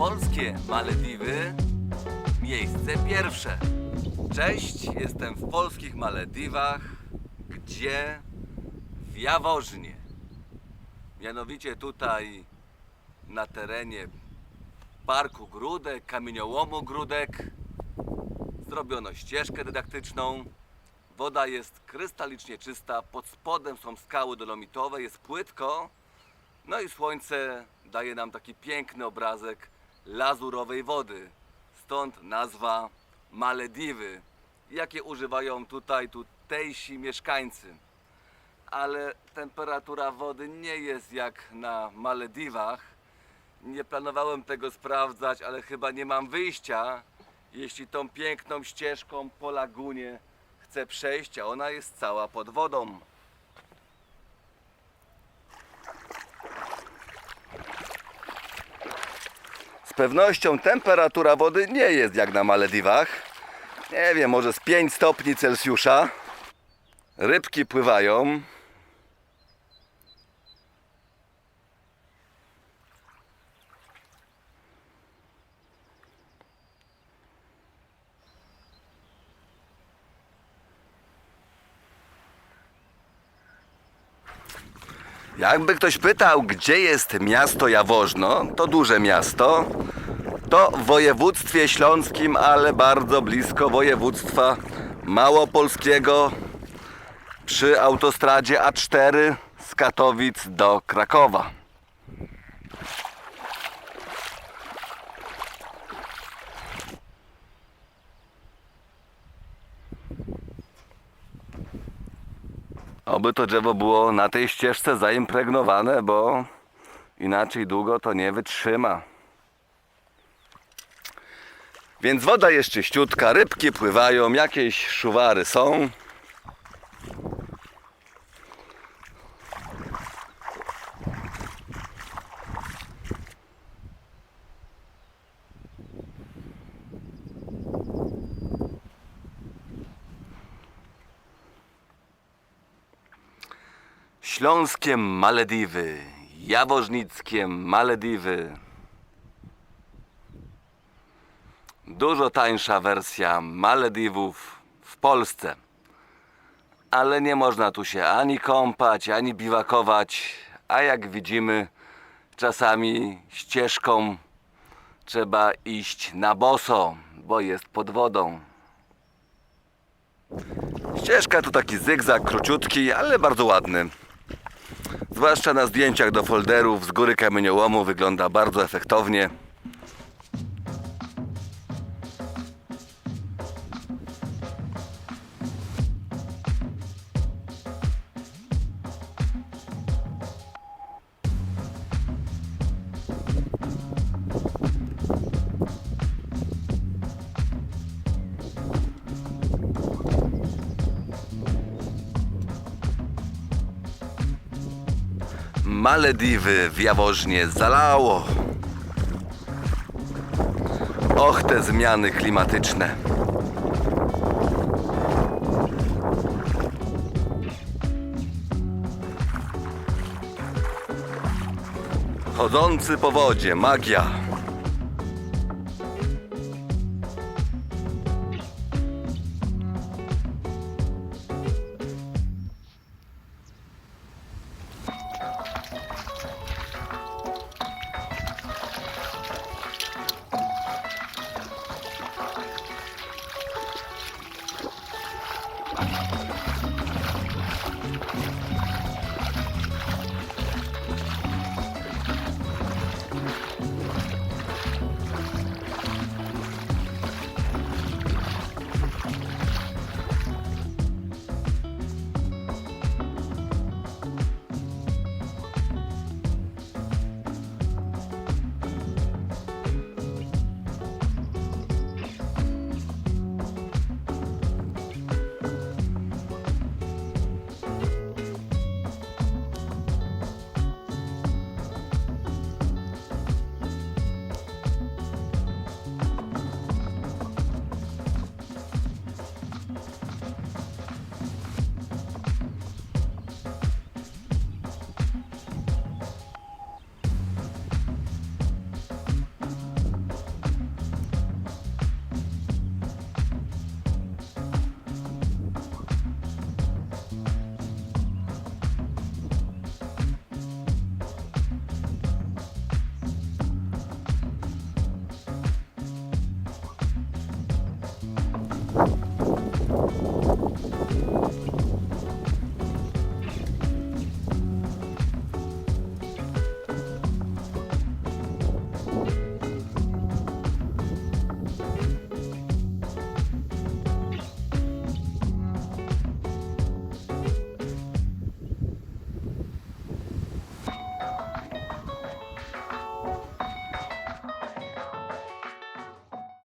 Polskie Malediwy, miejsce pierwsze. Cześć, jestem w polskich Malediwach, gdzie w Jaworznie. Mianowicie tutaj na terenie Parku Grudek, Kamieniołomu Grudek zrobiono ścieżkę dydaktyczną. Woda jest krystalicznie czysta, pod spodem są skały dolomitowe, jest płytko. No i słońce daje nam taki piękny obrazek lazurowej wody. Stąd nazwa Malediwy, jakie używają tutaj tutejsi mieszkańcy. Ale temperatura wody nie jest jak na Malediwach. Nie planowałem tego sprawdzać, ale chyba nie mam wyjścia, jeśli tą piękną ścieżką po lagunie chcę przejść, a ona jest cała pod wodą. Pewnością temperatura wody nie jest jak na Malediwach. Nie wiem, może z 5 stopni Celsjusza. Rybki pływają. Jakby ktoś pytał, gdzie jest miasto Jaworzno, to duże miasto. To w województwie śląskim, ale bardzo blisko województwa małopolskiego przy autostradzie A4 z Katowic do Krakowa. Oby to drzewo było na tej ścieżce zaimpregnowane, bo inaczej długo to nie wytrzyma. Więc woda jest czyściutka, rybki pływają, jakieś szuwary są. Śląskie Malediwy, Jaworznickie Malediwy. Dużo tańsza wersja Malediwów w Polsce. Ale nie można tu się ani kąpać, ani biwakować, a jak widzimy, czasami ścieżką trzeba iść na boso, bo jest pod wodą. Ścieżka to taki zygzak króciutki, ale bardzo ładny. Zwłaszcza na zdjęciach do folderów z góry kamieniołomu wygląda bardzo efektownie. Malediwy w Jaworznie zalało. Och, te zmiany klimatyczne. Chodzący po wodzie, magia.